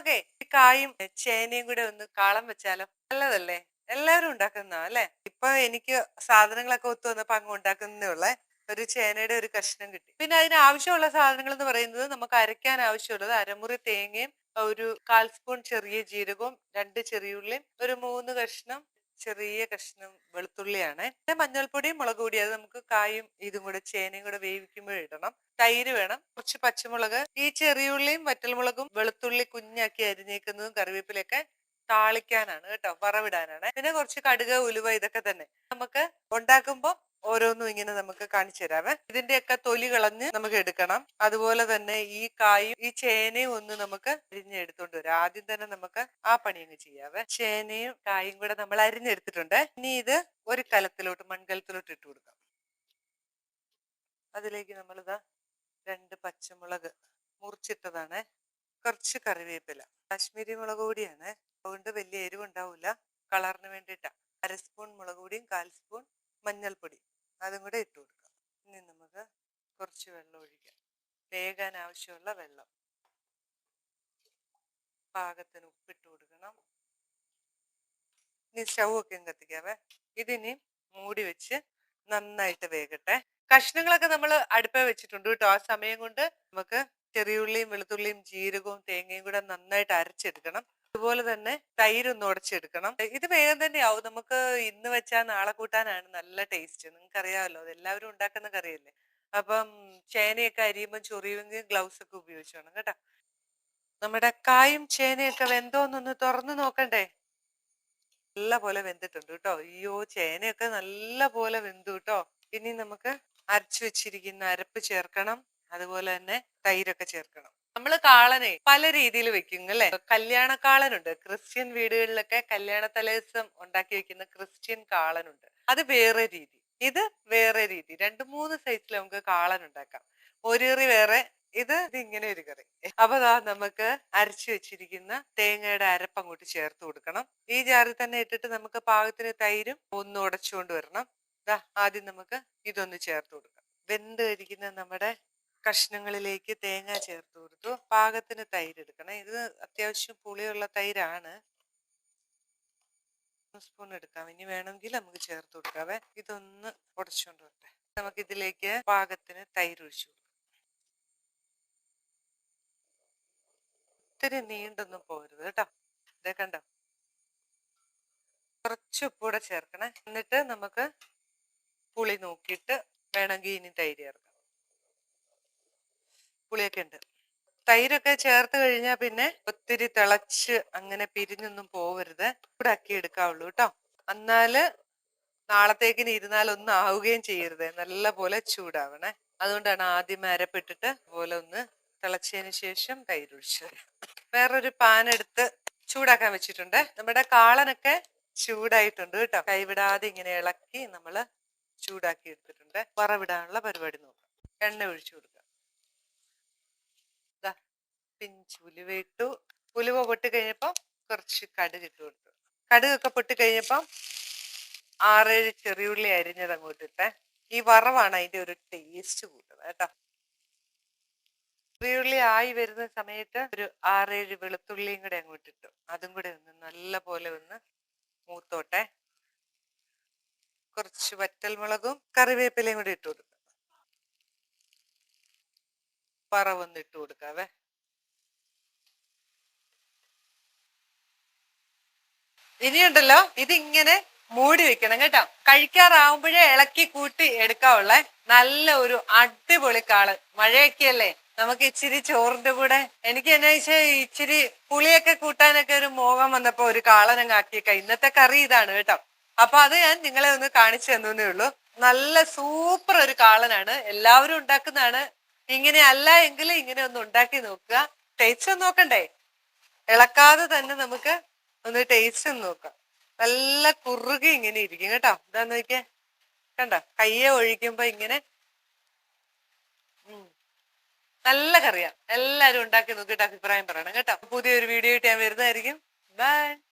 നമുക്കേ കായും ചേനയും കൂടെ ഒന്ന് കാളം വെച്ചാലോ നല്ലതല്ലേ? എല്ലാവരും ഉണ്ടാക്കുന്ന അല്ലെ? ഇപ്പൊ എനിക്ക് സാധനങ്ങളൊക്കെ ഒത്തു വന്നപ്പോ അങ്ങ് ഉണ്ടാക്കുന്നേ ഉള്ളേ. ഒരു ചേനയുടെ ഒരു കഷ്ണം കിട്ടി. പിന്നെ അതിന് ആവശ്യമുള്ള സാധനങ്ങൾ എന്ന് പറയുന്നത് നമുക്ക് അരയ്ക്കാൻ ആവശ്യമുള്ളത് അരമുറി തേങ്ങയും ഒരു കാൽ സ്പൂൺ ചെറിയ ജീരകവും രണ്ട് ചെറിയുള്ളിയും ഒരു മൂന്ന് കഷ്ണം ചെറിയ കഷ്ണം വെളുത്തുള്ളിയാണ്. പിന്നെ മഞ്ഞൾപ്പൊടിയും മുളക് പൊടി അത് നമുക്ക് കായും ഇതും കൂടെ ചേനയും കൂടെ വേവിക്കുമ്പോൾ ഇടണം. തൈര് വേണം. കുറച്ച് പച്ചമുളക് ഈ ചെറിയുള്ളിയും വറ്റൽമുളകും വെളുത്തുള്ളി കുഞ്ഞാക്കി അരിഞ്ഞേക്കുന്നതും കറിവേപ്പിലൊക്കെ താളിക്കാനാണ് കേട്ടോ വറവിടാനാണ്. പിന്നെ കുറച്ച് കടുക് ഉലുവ ഇതൊക്കെ തന്നെ നമുക്ക് ഉണ്ടാക്കുമ്പോൾ ഓരോന്നും ഇങ്ങനെ നമുക്ക് കാണിച്ചു തരാവേ ഇതിന്റെയൊക്കെ തൊലി കളഞ്ഞ് നമുക്ക് എടുക്കണം. അതുപോലെ തന്നെ ഈ കായും ഈ ചേനയും ഒന്ന് നമുക്ക് അരിഞ്ഞെടുത്തോണ്ട് വരാം. ആദ്യം തന്നെ നമുക്ക് ആ പണി അങ്ങ് ചെയ്യാവേ ചേനയും കായും കൂടെ നമ്മൾ അരിഞ്ഞെടുത്തിട്ടുണ്ട്. ഇനി ഇത് ഒരു കലത്തിലോട്ട് മൺകലത്തിലോട്ട് ഇട്ട് കൊടുക്കാം. അതിലേക്ക് നമ്മളിതാ രണ്ട് പച്ചമുളക് മുറിച്ചിട്ടതാണ്. കുറച്ച് കറിവേപ്പില. കാശ്മീരി മുളക് പൊടിയാണ്. അതുകൊണ്ട് വലിയ എരിവ് ഉണ്ടാവില്ല കളറിന് വേണ്ടിയിട്ടാണ് അര സ്പൂൺ മുളക് പൊടിയും കാൽ സ്പൂൺ മഞ്ഞൾപ്പൊടി. അതും കൂടെ ഇട്ട് കൊടുക്കാം. ഇനി നമുക്ക് കുറച്ച് വെള്ളം ഒഴിക്കാം. വേകാൻ ആവശ്യമുള്ള വെള്ളം. പാകത്തിന് ഉപ്പിട്ട് കൊടുക്കണം. ഇനി സ്റ്റൗ ഒക്കെ കത്തിക്കാവേ. ഇതിനി മൂടി വെച്ച് നന്നായിട്ട് വേകട്ടെ. കഷ്ണങ്ങളൊക്കെ നമ്മൾ അടുപ്പേ വെച്ചിട്ടുണ്ട് കേട്ടോ. ആ സമയം കൊണ്ട് നമുക്ക് ചെറിയുള്ളിയും വെളുത്തുള്ളിയും ജീരകവും തേങ്ങയും കൂടെ നന്നായിട്ട് അരച്ചെടുക്കണം. അതുപോലെ തന്നെ തൈര് ഒന്ന് ഉടച്ചെടുക്കണം. ഇത് വേഗം തന്നെ ആവും. നമുക്ക് ഇന്ന് വെച്ചാൽ നാളെ കൂട്ടാനാണ് നല്ല ടേസ്റ്റ്. നിങ്ങൾക്ക് അറിയാമല്ലോ എല്ലാവരും ഉണ്ടാക്കുന്ന കറിയല്ലേ. അപ്പം ചേനയൊക്കെ അരിയുമ്പോൾ ചൊറിയുമെങ്കിൽ ഗ്ലൗസ് ഒക്കെ ഉപയോഗിച്ചു വേണം കേട്ടോ. നമ്മുടെ കായും ചേനയൊക്കെ വെന്തോന്നൊന്ന് തുറന്നു നോക്കണ്ടേ? നല്ല പോലെ വെന്തിട്ടുണ്ട് കേട്ടോ. അയ്യോ ചേനയൊക്കെ നല്ല പോലെ വെന്തു കേട്ടോ. ഇനി നമുക്ക് അരച്ചു വെച്ചിരിക്കുന്ന അരപ്പ് ചേർക്കണം. അതുപോലെ തന്നെ തൈരൊക്കെ ചേർക്കണം. നമ്മൾ കാളനെ പല രീതിയിൽ വെക്കും അല്ലെ? കല്യാണ കാളനുണ്ട് ക്രിസ്ത്യൻ വീടുകളിലൊക്കെ കല്യാണ തലേദിവസം ഉണ്ടാക്കി വെക്കുന്ന ക്രിസ്ത്യൻ കാളനുണ്ട്. അത് വേറെ രീതി. ഇത് വേറെ രീതി. രണ്ട് മൂന്ന് സൈസിൽ നമുക്ക് കാളൻ ഉണ്ടാക്കാം ഒരു വേറെ ഇത് ഇങ്ങനെ ഒരു കറി. അപ്പൊ ദാ നമുക്ക് അരച്ചു വെച്ചിരിക്കുന്ന തേങ്ങയുടെ അരപ്പ് കൂട്ടി ചേർത്ത് കൊടുക്കണം. ഈ ജാറിൽ തന്നെ ഇട്ടിട്ട് നമുക്ക് പാകത്തിന് തൈരും ഒന്ന് ഉടച്ചുകൊണ്ട് വരണം. ദാ ആദ്യം നമുക്ക് ഇതൊന്ന് ചേർത്ത് കൊടുക്കാം. വെന്ത് കഴിക്കുന്ന നമ്മുടെ കഷ്ണങ്ങളിലേക്ക് തേങ്ങ ചേർത്ത് കൊടുത്തു. പാകത്തിന് തൈര് എടുക്കണം. ഇത് അത്യാവശ്യം പുളിയുള്ള തൈരാണ്. സ്പൂൺ എടുക്കാം. ഇനി വേണമെങ്കിൽ നമുക്ക് ചേർത്ത് കൊടുക്കാവേ ഇതൊന്ന് ഉടച്ചുകൊണ്ട് വരട്ടെ. നമുക്ക് ഇതിലേക്ക് പാകത്തിന് തൈര് ഒഴിച്ചു ഒത്തിരി നീണ്ടൊന്നും പോരുത് കേട്ടോ. ഇതേ കണ്ടോ? കുറച്ച് ചേർക്കണേ. എന്നിട്ട് നമുക്ക് പുളി നോക്കിയിട്ട് വേണമെങ്കിൽ ഇനി തൈര് ചേർക്കാം. പുളിയൊക്കെ ഉണ്ട്. തൈരൊക്കെ ചേർത്ത് കഴിഞ്ഞാൽ പിന്നെ ഒത്തിരി തിളച്ച് അങ്ങനെ പിരിഞ്ഞൊന്നും പോവരുത്. ചൂടാക്കി എടുക്കാവുള്ളൂ കേട്ടോ. എന്നാൽ നാളത്തേക്കിന് ഇരുന്നാൽ ഒന്നും ആവുകയും ചെയ്യരുത്. നല്ല പോലെ ചൂടാവണേ. അതുകൊണ്ടാണ് ആദ്യം അരപ്പിട്ടിട്ട് അതുപോലെ ഒന്ന് തിളച്ചതിന് ശേഷം തൈരൊഴിച്ച് വേറൊരു പാൻ എടുത്ത് ചൂടാക്കാൻ വെച്ചിട്ടുണ്ട്. നമ്മുടെ കാളനൊക്കെ ചൂടായിട്ടുണ്ട് കേട്ടോ. കൈവിടാതെ ഇങ്ങനെ ഇളക്കി നമ്മൾ ചൂടാക്കി എടുത്തിട്ടുണ്ട്. വറവിടാനുള്ള പരിപാടി നോക്കാം. എണ്ണ ഒഴിച്ചു കൊടുക്കാം. ദാ പിഞ്ച് ഉലുവ ഇട്ടു. ഉലുവ പൊട്ടി കഴിഞ്ഞപ്പം കുറച്ച് കടുക് ഇട്ട് കൊടുത്തു. കടുകൊക്കെ പൊട്ടി കഴിഞ്ഞപ്പം ആറേഴ് ചെറിയുള്ളി അരിഞ്ഞത് അങ്ങോട്ട് ഇട്ടേ. ഈ വറവാണ് അതിന്റെ ഒരു ടേസ്റ്റ് കൂട്ടുന്നത് കേട്ടോ. ചെറിയുള്ളി ആയി വരുന്ന സമയത്ത് ഒരു ആറേഴ് വെളുത്തുള്ളിയും കൂടെ അങ്ങോട്ട് ഇട്ടു അതും കൂടെ ഒന്ന് നല്ല പോലെ ഒന്ന് മൂത്തോട്ടെ. കുറച്ച് വറ്റൽമുളകും കറിവേപ്പിലയും കൂടി ഇട്ട് കൊടുക്കുക പറവൊന്ന് ഇട്ട് കൊടുക്കാവേ. ഇനിയുണ്ടല്ലോ ഇതിങ്ങനെ മൂടി വെക്കണം കേട്ടോ. കഴിക്കാറാവുമ്പോഴേ ഇളക്കി കൂട്ടി എടുക്കാവുള്ളേ. നല്ല ഒരു അടിപൊളി കാൾ. മഴയൊക്കെയല്ലേ? നമുക്ക് ഇച്ചിരി ചോറിന്റെ കൂടെ എനിക്ക് എന്നാ വെച്ചാൽ ഇച്ചിരി പുളിയൊക്കെ കൂട്ടാനൊക്കെ ഒരു മോഹം വന്നപ്പോ ഒരു കാളനങ്ങ് ഇന്നത്തെ കറി ഇതാണ് കേട്ടോ. അപ്പൊ അത് ഞാൻ നിങ്ങളെ ഒന്ന് കാണിച്ചു തന്നേ ഉള്ളൂ. നല്ല സൂപ്പർ ഒരു കാളനാണ്. എല്ലാവരും ഉണ്ടാക്കുന്നതാണ്. ഇങ്ങനെ അല്ല എങ്കിൽ ഇങ്ങനെ ഒന്ന് ഉണ്ടാക്കി നോക്കുക. ടേസ്റ്റ് നോക്കണ്ടേ? ഇളക്കാതെ തന്നെ നമുക്ക് ഒന്ന് ടേസ്റ്റ് ഒന്ന് നോക്കാം. നല്ല കുറുകി ഇങ്ങനെ ഇരിക്കും കേട്ടോ. എന്താന്ന് നോക്കിയേ. കണ്ടോ? കയ്യെ ഒഴിക്കുമ്പോ ഇങ്ങനെ. ഉം. നല്ല കറിയാ. എല്ലാരും ഉണ്ടാക്കി നോക്കിയിട്ട് അഭിപ്രായം പറയണം കേട്ടോ. പുതിയൊരു വീഡിയോ ആയിട്ട് ഞാൻ വരുന്നതായിരിക്കും. ബൈ